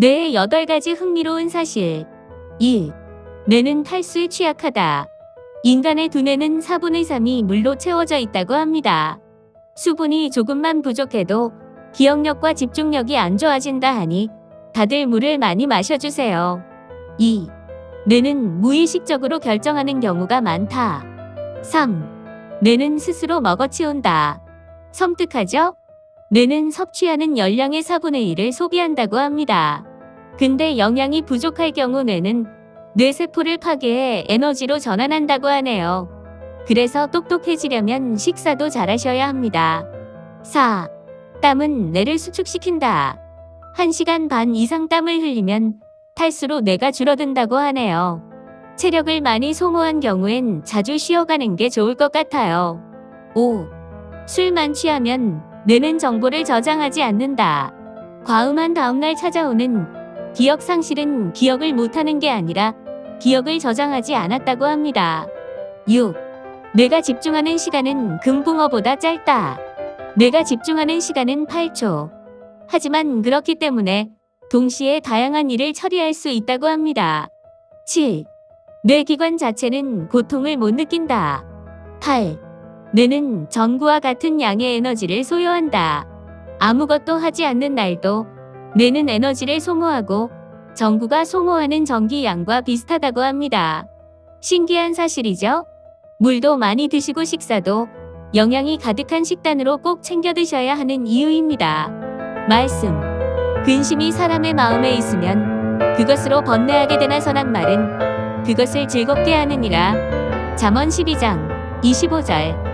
뇌의 8가지 흥미로운 사실. 1. 뇌는 탈수에 취약하다. 인간의 두뇌는 4분의 3이 물로 채워져 있다고 합니다. 수분이 조금만 부족해도 기억력과 집중력이 안 좋아진다 하니 다들 물을 많이 마셔주세요. 2. 뇌는 무의식적으로 결정하는 경우가 많다. 3. 뇌는 스스로 먹어치운다. 섬뜩하죠? 뇌는 섭취하는 열량의 4분의 1을 소비한다고 합니다. 근데 영양이 부족할 경우 뇌는 뇌세포를 파괴해 에너지로 전환한다고 하네요. 그래서 똑똑해지려면 식사도 잘하셔야 합니다. 4. 땀은 뇌를 수축시킨다. 1시간 반 이상 땀을 흘리면 탈수로 뇌가 줄어든다고 하네요. 체력을 많이 소모한 경우엔 자주 쉬어가는 게 좋을 것 같아요. 5. 술만 취하면 뇌는 정보를 저장하지 않는다. 과음한 다음날 찾아오는 기억 상실은 기억을 못하는 게 아니라 기억을 저장하지 않았다고 합니다. 6. 뇌가 집중하는 시간은 금붕어보다 짧다. 뇌가 집중하는 시간은 8초. 하지만 그렇기 때문에 동시에 다양한 일을 처리할 수 있다고 합니다. 7. 뇌기관 자체는 고통을 못 느낀다. 8. 뇌는 전구와 같은 양의 에너지를 소요한다. 아무것도 하지 않는 날도 뇌는 에너지를 소모하고 전구가 소모하는 전기 양과 비슷하다고 합니다. 신기한 사실이죠? 물도 많이 드시고 식사도 영양이 가득한 식단으로 꼭 챙겨 드셔야 하는 이유입니다. 말씀. 근심이 사람의 마음에 있으면 그것으로 번뇌하게 되나 선한 말은 그것을 즐겁게 하느니라. 잠언 12장 25절